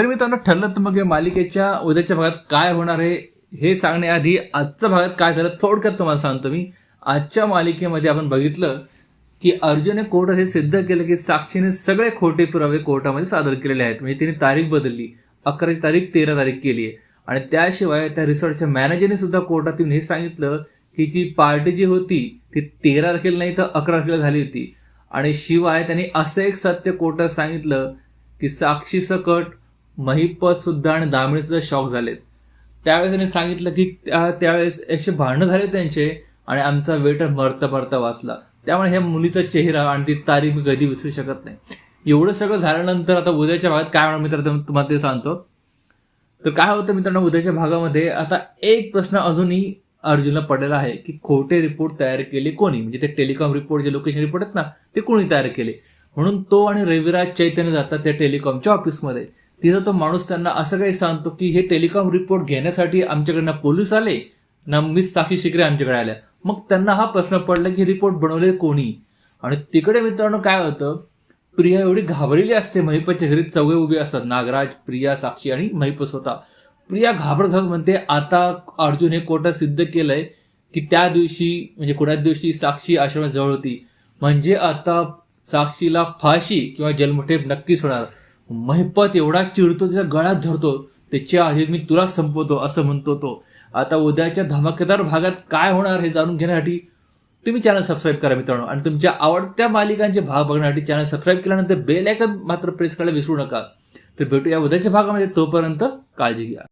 तर मित्रांनो ठरलं तर मग या मालिकेच्या उद्याच्या भागात काय होणार आहे हे सांगण्याआधी आजच्या भागात काय झालं थोडक्यात तुम्हाला सांगतो मी. आजच्या मालिकेमध्ये आपण बघितलं की अर्जुनने कोर्टात हे सिद्ध केलं की साक्षीने सगळे खोटे पुरावे कोर्टामध्ये सादर केलेले आहेत. म्हणजे तिने तारीख बदलली अकराची तारीख तेरा तारीख केली आहे. आणि त्याशिवाय त्या रिसॉर्टच्या मॅनेजरने सुद्धा कोर्टात येऊन हे सांगितलं की जी पार्टी जी होती ती तेरा तारखेला नाही तर अकरा तारखेला झाली होती. आणि शिवाय त्यांनी असं एक सत्य कोर्टात सांगितलं की साक्षी सकट महिपत सुद्धा आणि दामिणी सुद्धा शॉक झालेत. त्यावेळेस त्यांनी सांगितलं की त्यावेळेस असे भांडणं झाले त्यांचे आणि आमचा वेटर मरता मरता वाचला. त्यामुळे ह्या मुलीचा चेहरा आणि ती तारीख मी कधी विसरू शकत नाही. एवढं सगळं झाल्यानंतर आता उद्याच्या भागात काय होणार मित्र तुम्हाला ते सांगतो. तर काय होतं मित्रांनो उद्याच्या भागामध्ये आता एक प्रश्न अजूनही अर्जुनला पडलेला आहे की खोटे रिपोर्ट तयार केले कोणी? म्हणजे ते टेलिकॉम रिपोर्ट जे लोकेशन रिपोर्ट आहेत ना ते कोणी तयार केले? म्हणून तो आणि रविराज चैतन्य जातात त्या टेलिकॉमच्या ऑफिसमध्ये तिथं तो माणूस त्यांना असं काही सांगतो की हे टेलिकॉम रिपोर्ट घेण्यासाठी आमच्याकडनं पोलीस आले ना मीच साक्षी शिकरे आमच्याकडे आल्या. मग त्यांना हा प्रश्न पडला की रिपोर्ट बनवले कोणी? आणि तिकडे मित्रांनो काय होतं प्रिया एवढी घाबरलेली असते महिपाच्या घरी चौघे उभे असतात नागराज प्रिया साक्षी आणि महिप स्वतः. प्रिया घाबरत घाबरत म्हणते आता अर्जुन हे कोर्टात सिद्ध केलंय की त्या दिवशी म्हणजे कोणत्या दिवशी साक्षी आश्रमात जवळ होती. म्हणजे आता साक्षीला फाशी किंवा जन्मठेप नक्कीच होणार. महिपत एवढा चिडतो त्याचा गळ्यात धरतो त्याच्या आधी मी तुला संपवतो असं म्हणतो तो. आता उद्याच्या धमाकेदार भागात काय होणार हे जाणून घेण्यासाठी तुम्ही चॅनल सबस्क्राईब करा मित्रांनो. आणि तुमच्या आवडत्या मालिकांचे भाग बघण्यासाठी चॅनल सबस्क्राईब केल्यानंतर बेल आयकन मात्र प्रेस करायला विसरू नका. तर भेटूया उद्याच्या भागामध्ये तोपर्यंत काळजी घ्या.